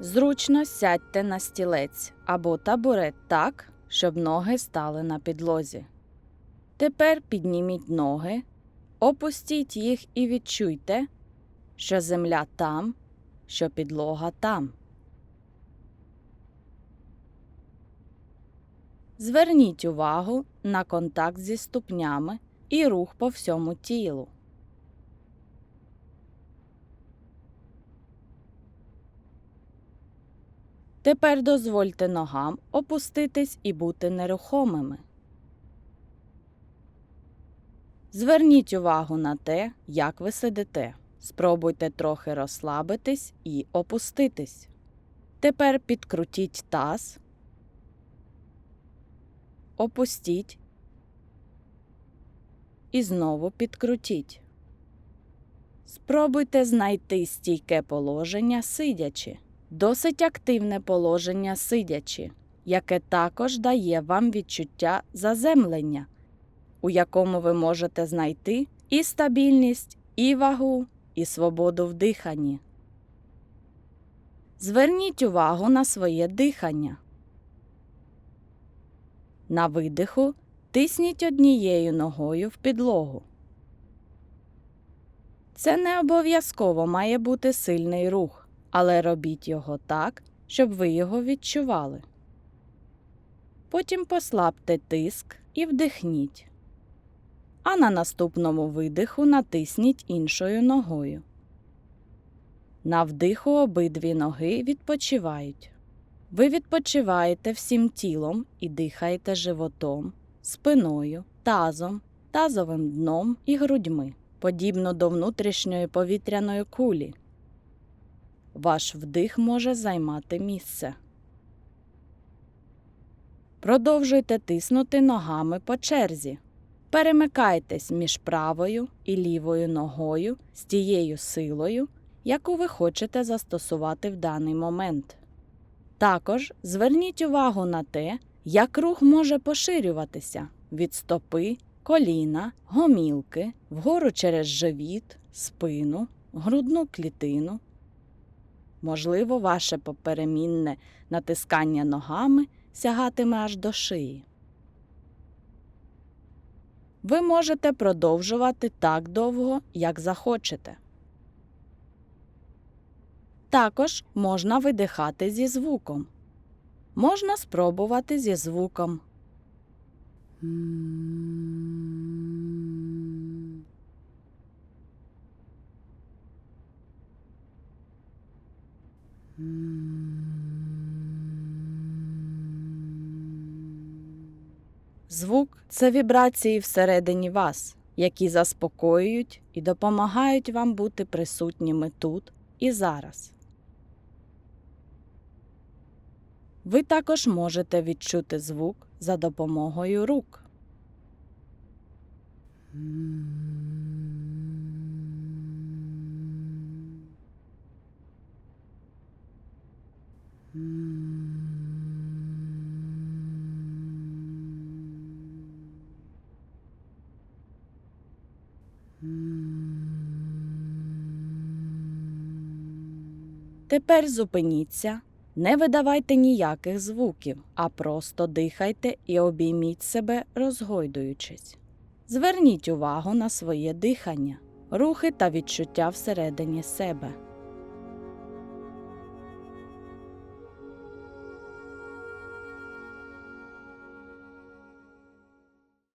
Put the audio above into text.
Зручно сядьте на стілець або табурет так, щоб ноги стали на підлозі. Тепер підніміть ноги, опустіть їх і відчуйте, що земля там, що підлога там. Зверніть увагу на контакт зі ступнями і рух по всьому тілу. Тепер дозвольте ногам опуститись і бути нерухомими. Зверніть увагу на те, як ви сидите. Спробуйте трохи розслабитись і опуститись. Тепер підкрутіть таз, опустіть і знову підкрутіть. Спробуйте знайти стійке положення сидячи. Досить активне положення сидячи, яке також дає вам відчуття заземлення, у якому ви можете знайти і стабільність, і вагу, і свободу в диханні. Зверніть увагу на своє дихання. На видиху тисніть однією ногою в підлогу. Це не обов'язково має бути сильний рух, але робіть його так, щоб ви його відчували. Потім послабте тиск і вдихніть. А на наступному видиху натисніть іншою ногою. На вдиху обидві ноги відпочивають. Ви відпочиваєте всім тілом і дихаєте животом, спиною, тазом, тазовим дном і грудьми, подібно до внутрішньої повітряної кулі. Ваш вдих може займати місце. Продовжуйте тиснути ногами по черзі. Перемикайтесь між правою і лівою ногою з тією силою, яку ви хочете застосувати в даний момент. Також зверніть увагу на те, як рух може поширюватися від стопи, коліна, гомілки, вгору через живіт, спину, грудну клітину. Можливо, ваше поперемінне натискання ногами сягатиме аж до шиї. Ви можете продовжувати так довго, як захочете. Також можна видихати зі звуком. Можна спробувати зі звуком. Звук це вібрації всередині вас, які заспокоюють і допомагають вам бути присутніми тут і зараз. Ви також можете відчути звук за допомогою рук. Тепер зупиніться, не видавайте ніяких звуків, а просто дихайте і обійміть себе, розгойдуючись. Зверніть увагу на своє дихання, рухи та відчуття всередині себе.